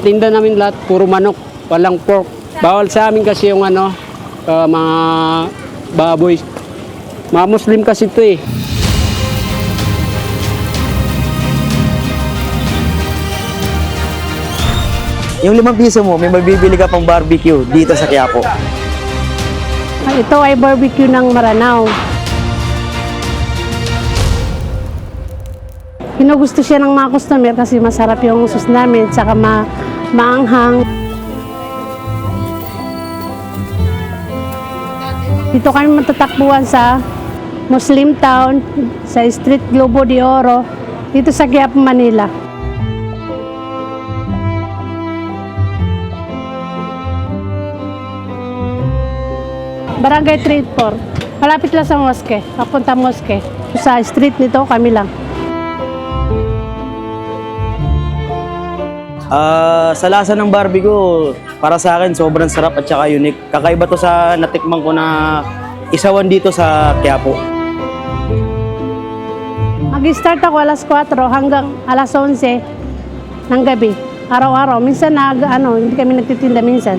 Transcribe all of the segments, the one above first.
tinda namin lahat puro manok, walang pork. Bawal sa amin kasi yung ano, ah, mga baboy. Mga Muslim kasi ito eh. Yung limang piso mo, may mabibili ka pang barbecue dito sa Quiapo. Ito ay barbecue ng Maranao. Ginugusto siya ng mga customer kasi masarap yung sus namin, tsaka ma maanghang. Dito kami matatakbuhan sa Muslim Town, sa Street Globo de Oro, dito sa Quiapo, Manila. Barangay 34. Malapit lang sa moske. Papunta moske. Sa street nito, kami lang. Ah, sa lasa ng barbecue, para sa akin sobrang sarap at saka unique. Kakaiba to sa natikman ko na isawan dito sa Quiapo. Mag-start ako alas 4 hanggang alas 11 ng gabi. Araw-araw. Minsan nag, ano, hindi kami nagtitinda minsan.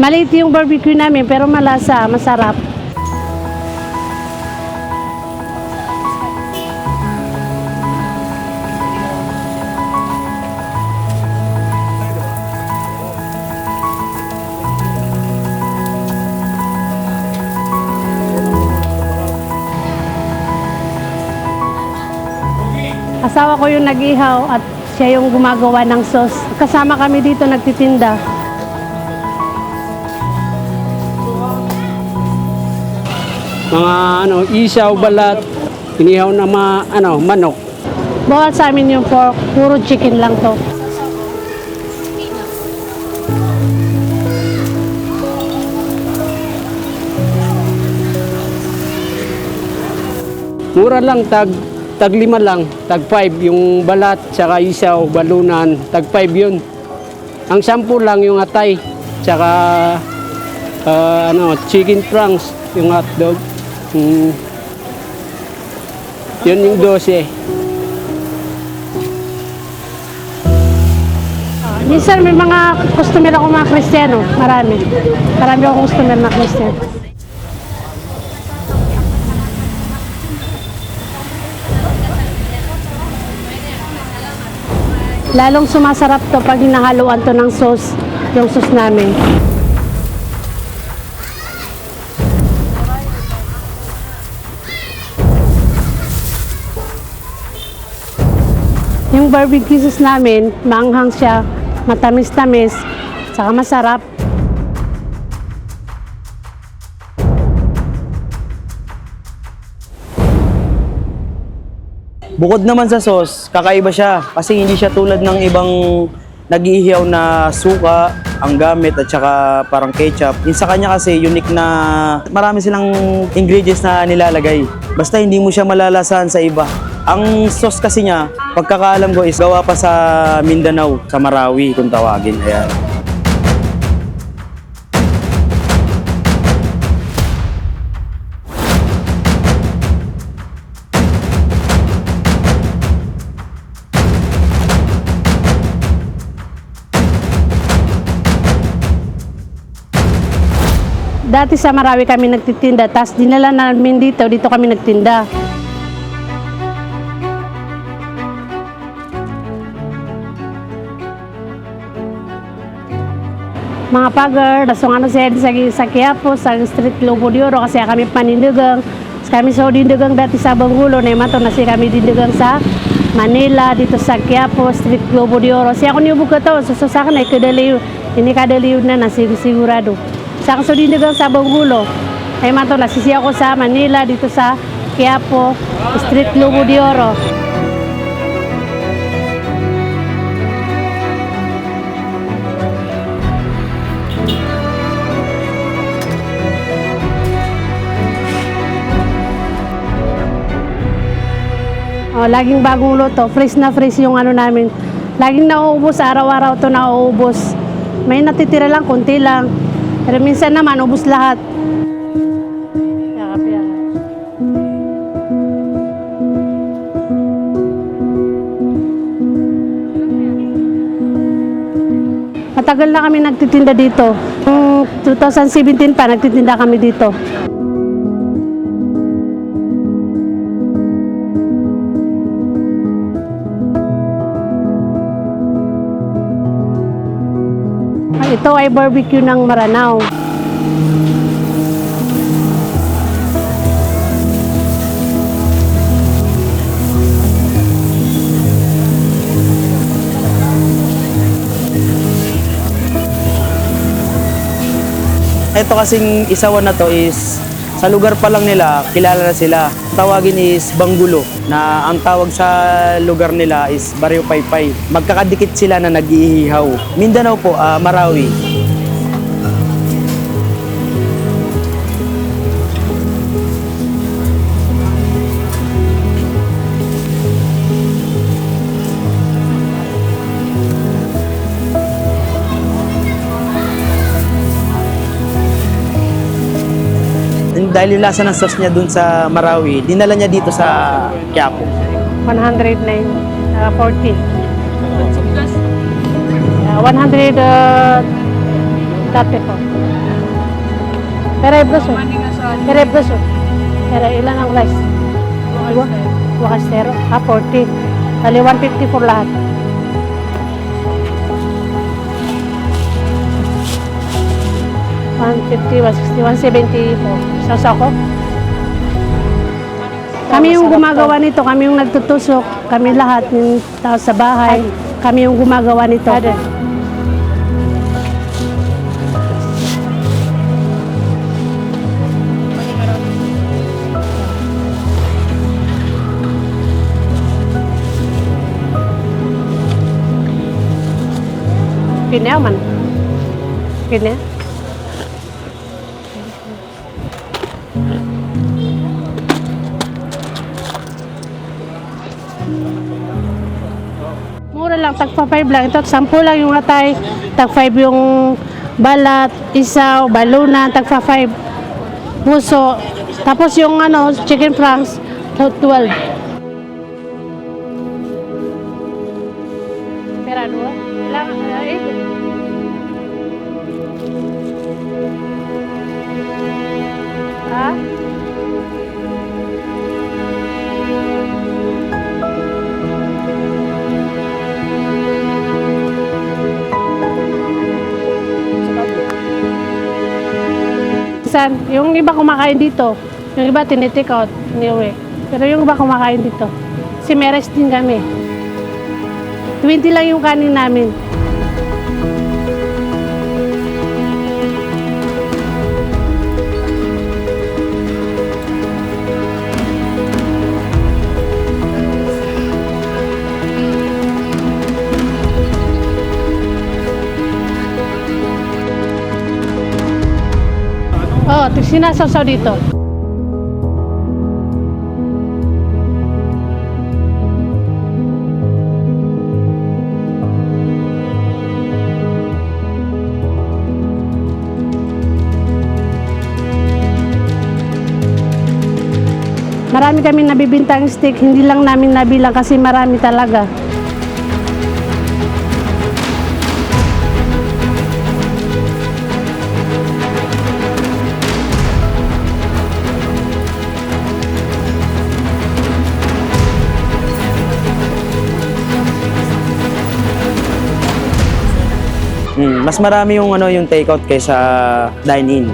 Maliit yung barbecue namin pero malasa, masarap. Asawa ko yung nag-ihaw at siya yung gumagawa ng sauce. Kasama kami dito nagtitinda. Mga ano, isaw, balat, inihaw na mga ano, manok. Bawal sa amin yung pork, puro chicken lang to. Mura lang, tag, tag lima lang, tag 5 yung balat, tsaka isaw, balunan, tag 5 yun. Ang sampu lang yung atay, tsaka ah, ano, chicken franks, yung hotdog. Mm. Yun yung 12. Minsan may mga customer ako mga Kristiyano, marami. Marami akong customer na Kristiyano. Lalong sumasarap to pag hinahaluan to ng sauce, yung sauce namin. Yung barbecue sauce namin, maanghang siya, matamis-tamis, saka masarap. Bukod naman sa sauce, kakaiba siya kasi hindi siya tulad ng ibang nag-iihaw na suka ang gamit at saka parang ketchup. Yung sa kanya kasi unique na marami silang ingredients na nilalagay. Basta hindi mo siya malalasahan sa iba. Ang sauce kasi niya, pagkakaalam ko is gawa pa sa Mindanao, sa Marawi kung tawagin. Ayan. Dati sa Marawi kami nagtitinda, tapos dinala namin dito, dito kami nagtinda. Mga pagar, dasong ano siya sa, sa Quiapo, sa Street Lobo de Oro, kasi kami panindigang. Kami sa dindigang dati sa Bangulo, na mato na siya kami dindigang sa Manila, dito sa Quiapo, Street Globo de Oro. Siya ako niyo buka to, so sa akin ay kadaliw, ini kadaliw na na sig- sigurado. Sa sa dindigang sa Bangulo, ay mato na siya ako sa Manila, dito sa Quiapo, Street Globo de Oro. Oh, laging bagong luto. Fresh na fresh yung ano namin. Laging nauubos, araw-araw to nauubos. May natitira lang, konti lang. Pero minsan naman, ubus lahat. Matagal na kami nagtitinda dito. 2017 pa, nagtitinda kami dito. Ito ay barbecue ng Maranao. Ito kasing isawan na to is sa lugar pa lang nila, kilala na sila. Tawagin is Banggulo na ang tawag sa lugar nila is Barrio Paypay. Magkakadikit sila na nag-iihaw. Mindanao po, ah, Marawi. Dahil yung lasa ng sauce niya dun sa Marawi, dinala niya dito sa Quiapo. 109, uh, 40. Uh, 100, uh, 34. Pero ibroso. Pero ibroso. Pero ilan ang rice? Wa- Wakastero. Ah, 40. Bali, 150 for lahat. One fifty, one sixty, one seventy po. Sausaw ko. Kami yung gumagawa nito, kami yung nagtutusok, kami lahat yung tao sa bahay, kami yung gumagawa nito. Kanya man. Lang, tagpa 5 lang. Ito, 10 lang yung atay, tag 5 yung balat, isaw, balunan, tagpa 5 puso. Tapos yung ano, chicken franks, 12. San, yung iba kumakain dito. Yung iba tinitake out, iniuwi. Pero yung iba kumakain dito. Si Meres din kami. 20 lang yung kanin namin. Oh, ito sinasawsaw dito. Marami kami nabibintang steak, hindi lang namin nabilang kasi marami talaga. Mas marami yung ano yung takeout kaysa dine-in.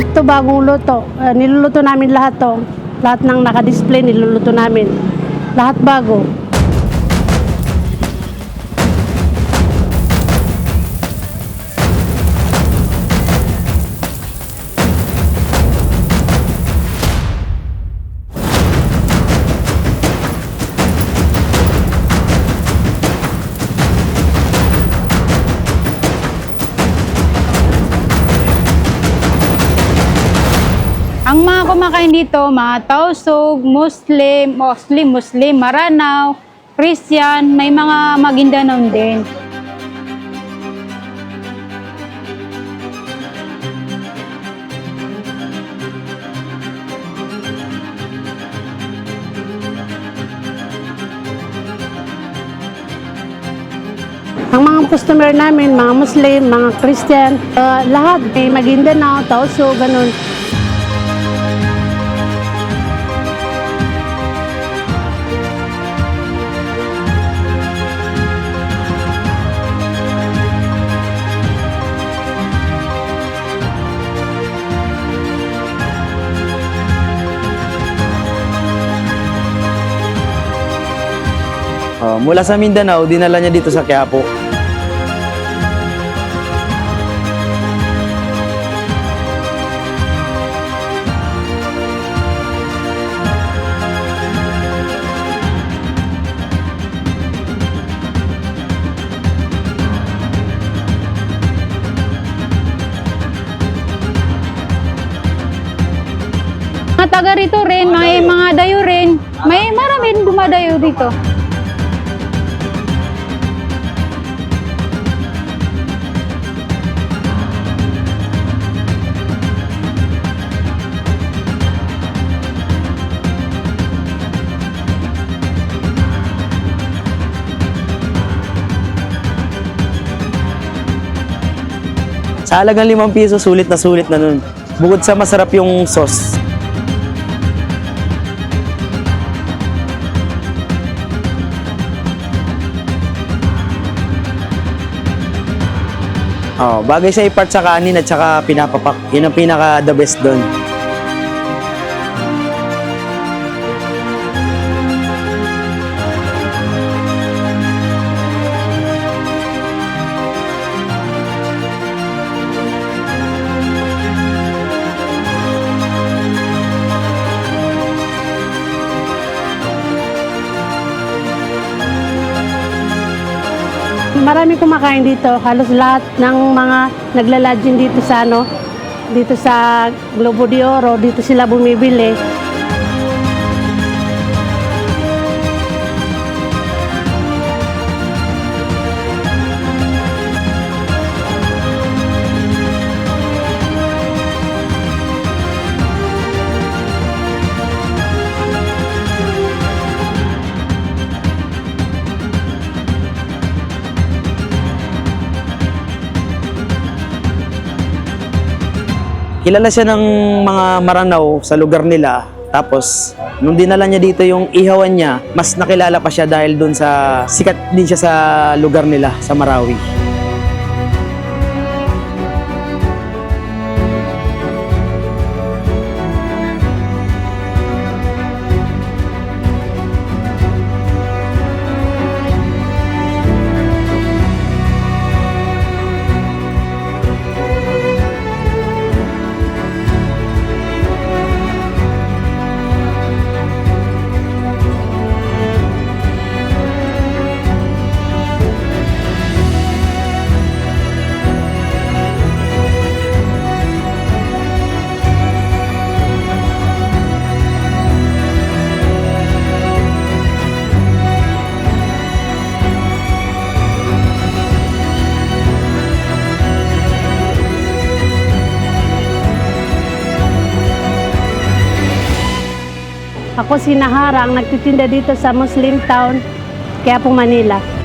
Ito bagong luto. Eh, niluluto namin lahat to. Lahat ng naka-display niluluto namin. Lahat bago. kumakain dito, mga Tausog, Muslim, Muslim, Muslim, Maranao, Christian, may mga Maguindanao din. Ang mga customer namin, mga Muslim, mga Christian, uh, lahat, may Maguindanao, Tausog, ganun. Oh, mula sa Mindanao, dinala niya dito sa Quiapo. Mga taga rito rin, may mga dayo rin. May marami rin dumadayo dito. Sa halagang limang piso, sulit na sulit na nun. Bukod sa masarap yung sauce. Oh, bagay sa ipart sa kanin at saka pinapapak. Yun ang pinaka the best doon. Marami kumakain dito. Halos lahat ng mga naglalodging dito sa ano, dito sa Globo de Oro, dito sila bumibili. Kilala siya ng mga Maranao sa lugar nila. Tapos, nung dinala niya dito yung ihawan niya, mas nakilala pa siya dahil dun sa sikat din siya sa lugar nila, sa Marawi. Ako si Nahara, ang nagtitinda dito sa Muslim Town, Quiapo, Manila.